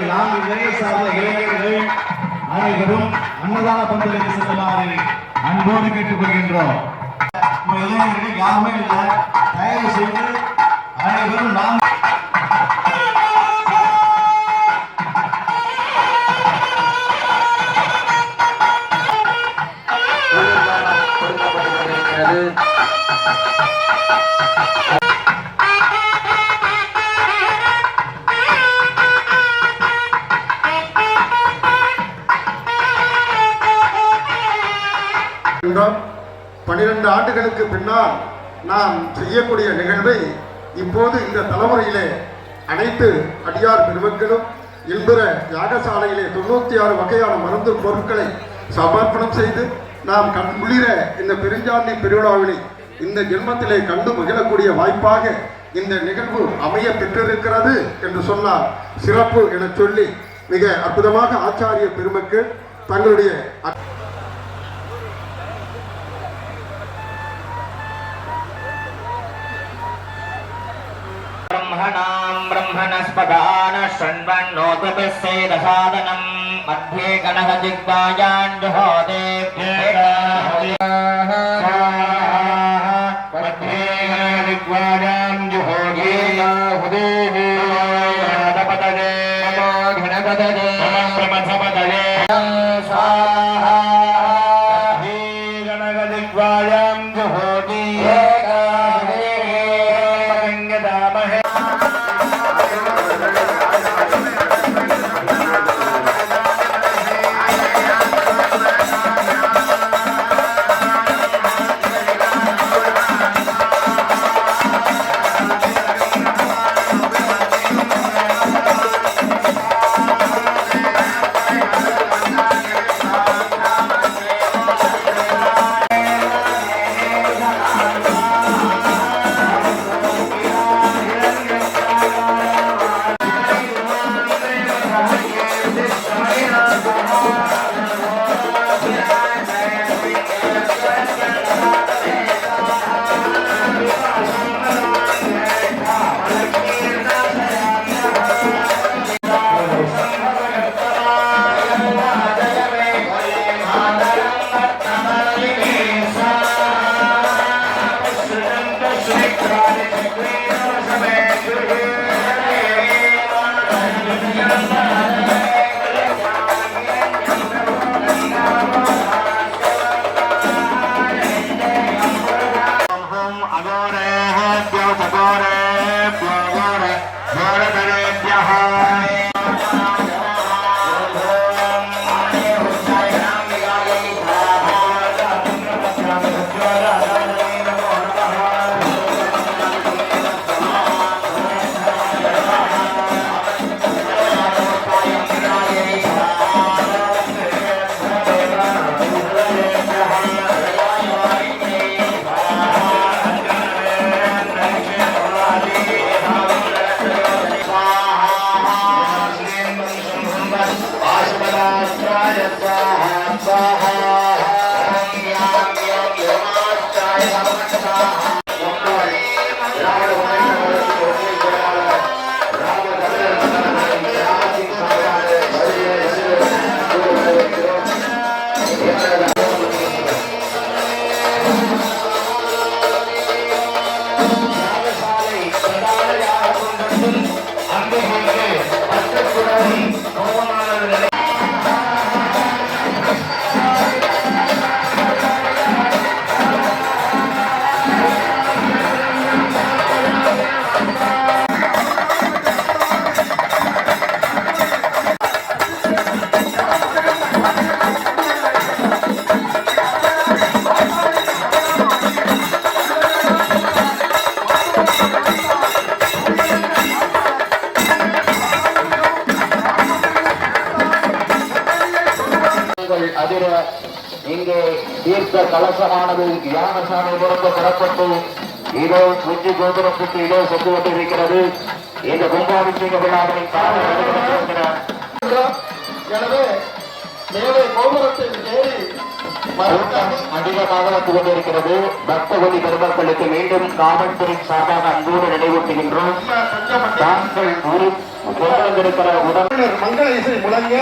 நான்கு நிலையை சார்ந்த இளைஞர்கள் அனைவரும் அன்னதான பந்தலுக்கு செல்லுமாறு அன்போடு கேட்டுக்கொள்கின்றோம். இளைஞர்கள் யாருமே இல்லை. தயவு செய்து அனைவரும் நாம் கொடுக்கப்பட்டிருக்கிறது என்றால் பன்னிரண்டு ஆண்டுகளுக்கு பின்னால் நாம் செய்யக்கூடிய நிகழ்வை இப்போது இந்த தலைமுறையிலே அனைத்து அடியார் பெருமக்களும் இன்புற யாகசாலையிலே தொண்ணூற்றி ஆறு வகையான மருந்து பொருட்களை சமர்ப்பணம் செய்து நாம் கண் குளிர இந்த பெருஞ்சாண்டி பெருவிழாவினை இந்த ஜென்மத்திலே கண்டு மகிழக்கூடிய வாய்ப்பாக இந்த நிகழ்வு அமைய பெற்றிருக்கிறது என்று சொன்னார் சிறப்பு என சொல்லி மிக அற்புதமாக ஆச்சாரிய பெருமக்கள் தங்களுடைய ब्रह्मणाम् ब्रह्मणस्पदान शृण्वन्नोतुभिस्सेदसादनम् मध्ये गणहजिग्वायान् உங்கள் அதிர இங்கே தீர்த்த கலசமானது யானசாமி புறத்து புறப்பட்டு இதோ உச்சி கோபுரத்துக்கு இதோ சென்று கொண்டிருக்கிறது. இந்த கும்பாபிஷேக விழாவினை. எனவே மேலே கோபுரத்தில் ஏறி அதிகமாக வந்து கொண்டிருக்கிறது. பக்தகோடி பெருமக்களுக்கு மீண்டும் காவல்துறை சார்பாக அன்போடு நினைவூட்டுகின்றோம். தாங்கள் உடல் மங்கள இசை முழங்க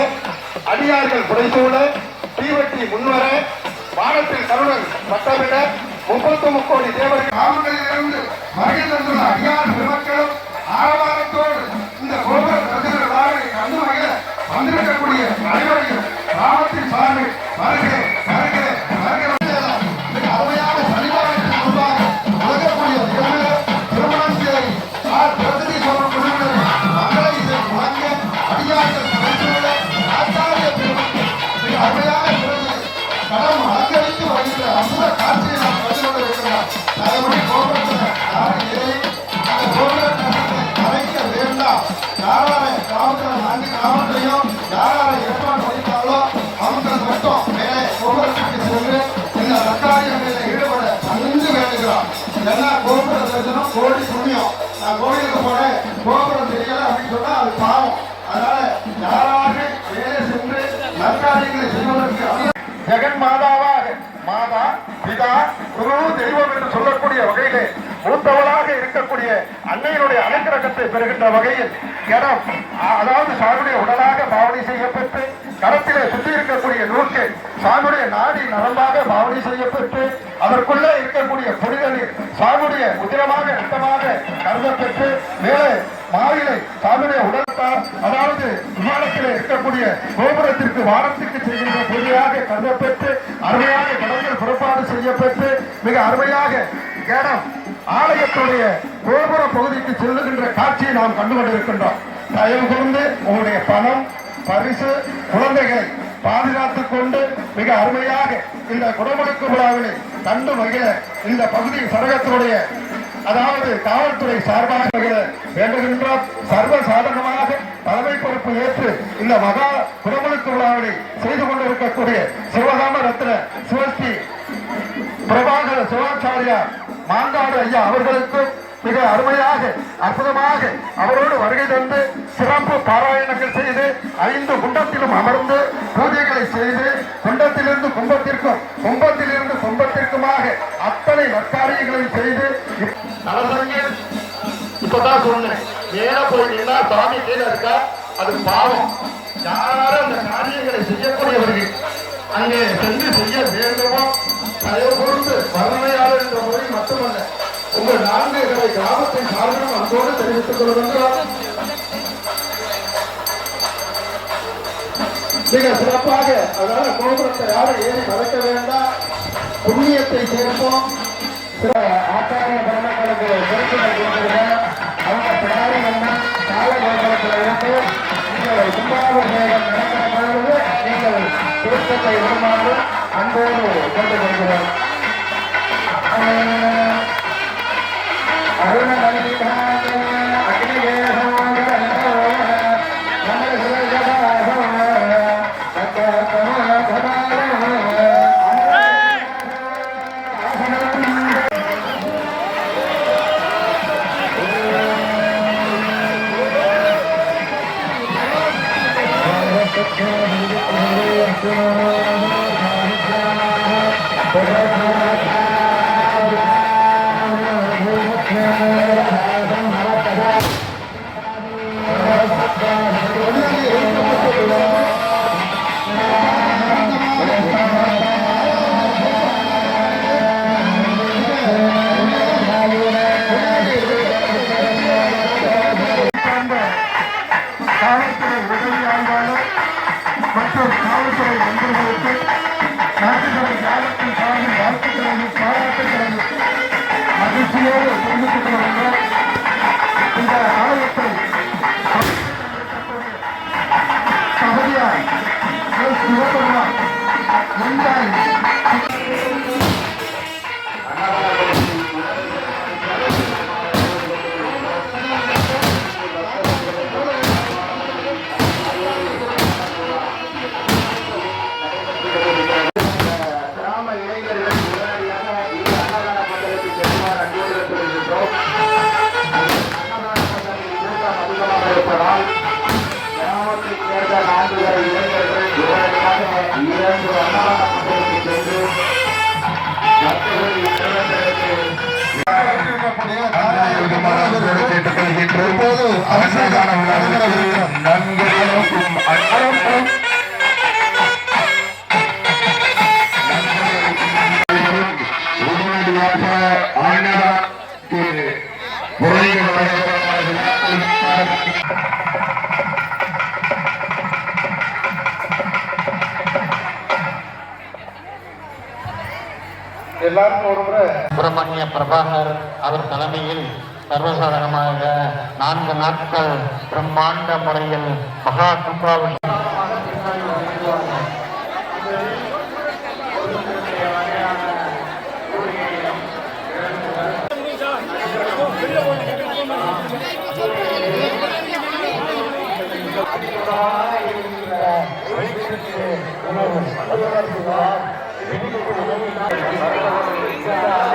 அடியார்கள் புடைசூழ தீவட்டி முன்வர வானத்தில் கருணன் பட்டமிட முப்பத்து முக்கோடி தேவர்கள் கிராமங்களிலிருந்து வருகை தந்துள்ள அடியார் பெருமக்களும் ஆரவாரத்தோடு இந்த கோபுர ஏன்னா கோபுர தரிசனம் கோடி புண்ணியம் நான் கோயிலுக்கு போனேன் கோபுரம் தெரியல அப்படின்னு சொன்னா அது பாவம் அதனால யாராக மேலே சென்று நற்காரியங்களை செய்வதற்கு ஜெகன் மாதா பிதா குரு தெய்வம் என்று சொல்லக்கூடிய வகையிலே மூத்தவளாக இருக்கக்கூடிய அன்னையினுடைய அலங்கரகத்தை பெறுகின்ற வகையில் இடம் அதாவது சாருடைய உடலாக பாவனை செய்யப்பட்டு கரத்திலே சுற்றி இருக்கக்கூடிய நூற்கை சாருடைய நாடி நரம்பாக பாவனை செய்யப்பட்டு அதற்குள்ளே இருக்கக்கூடிய புனித நீர் உதிரமாக ரத்தமாக கருதப்பட்டு மேலே மாயிலை தன்னுடைய உடல்தார் அதாவது விமானத்திலே இருக்கக்கூடிய கோபுரத்திற்கு வாரத்துக்கு செய்கின்ற பூஜையாக கருதப்பெற்று அருமையாக கடன்கள் புறப்பாடு செய்யப்பட்டு மிக அருமையாக கேடம் ஆலயத்துடைய கோபுர பகுதிக்கு செல்லுகின்ற காட்சியை நாம் கண்டுகொண்டிருக்கின்றோம். தயவு கூர்ந்து உங்களுடைய பணம் பரிசு குழந்தைகளை பாதுகாத்துக் கொண்டு மிக அருமையாக இந்த குடமுழுக்கு விழாவிலே கண்டு மகிழ இந்த பகுதி சரகத்தினுடைய அதாவது காவல்துறை சார்பாக மகிழ வேண்டுகின்றோம் சர்வ சாதகமாக தலைமை பொறுப்பு ஏற்று இந்த மகா குடமுழுக்கு விழாவினை செய்து கொண்டிருக்கக்கூடிய சிவகாம ரத்ன சிவஸ்ரீ பிரபாகர சிவாச்சாரியார் மாங்காடு ஐயா அவர்களுக்கு மிக அருமையாக அற்புதமாக அவரோடு வருகை தந்து சிறப்பு பாராயணங்கள் செய்து ஐந்து குண்டத்திலும் அமர்ந்து பூஜைகளை செய்து குண்டத்திலிருந்து கும்பத்திற்கும் கும்பத்திலிருந்து மூலமாக அத்தனை நற்காரியங்களையும் செய்து நலசங்கில் இப்பதான் சொன்னேன் மேல போய் நின்னா சாமி கீழே இருக்கா? அது பாவம். யாரும் அந்த காரியங்களை செய்யக்கூடியவர்கள் அங்கே சென்று செய்ய வேண்டுமோ? தயவு பொறுத்து வறுமையாளர் என்ற முறை மட்டுமல்ல உங்கள் நான்கு இடை கிராமத்தின் சார்பிலும் அன்போடு தெரிவித்துக் கொள்கின்றோம். மிக சிறப்பாக அதனால கோபுரத்தை யாரும் ஏறி மறைக்க வேண்டாம். புண்ணியத்தை சேர்ப்போம். ஆச்சாரிய பெருமக்களுக்கு பொறுப்புகள் கொடுத்திருக்க அவங்க பிடாரி என்ன கால கோபுரத்தில் இருந்து நீங்கள் கும்பாபிஷேகம் நடக்கிற பொழுது நீங்கள் தீர்த்தத்தை விடுமாறு அன்போடு கொண்டு வருகிறோம். காவல்துறை 強いよ、そんなことはな。போது அன்னதான உடனடியாக அன்னதானத்திற்கு எல்லாருக்கும் ஒரு முறை சுப்பிரமணிய பிரபாகர் அவர் தலைமையில் சர்வசாதாரணமாக நான்கு நாட்கள் பிரம்மாண்ட முறையில் மகா கும்பாவில் திருச்சாசி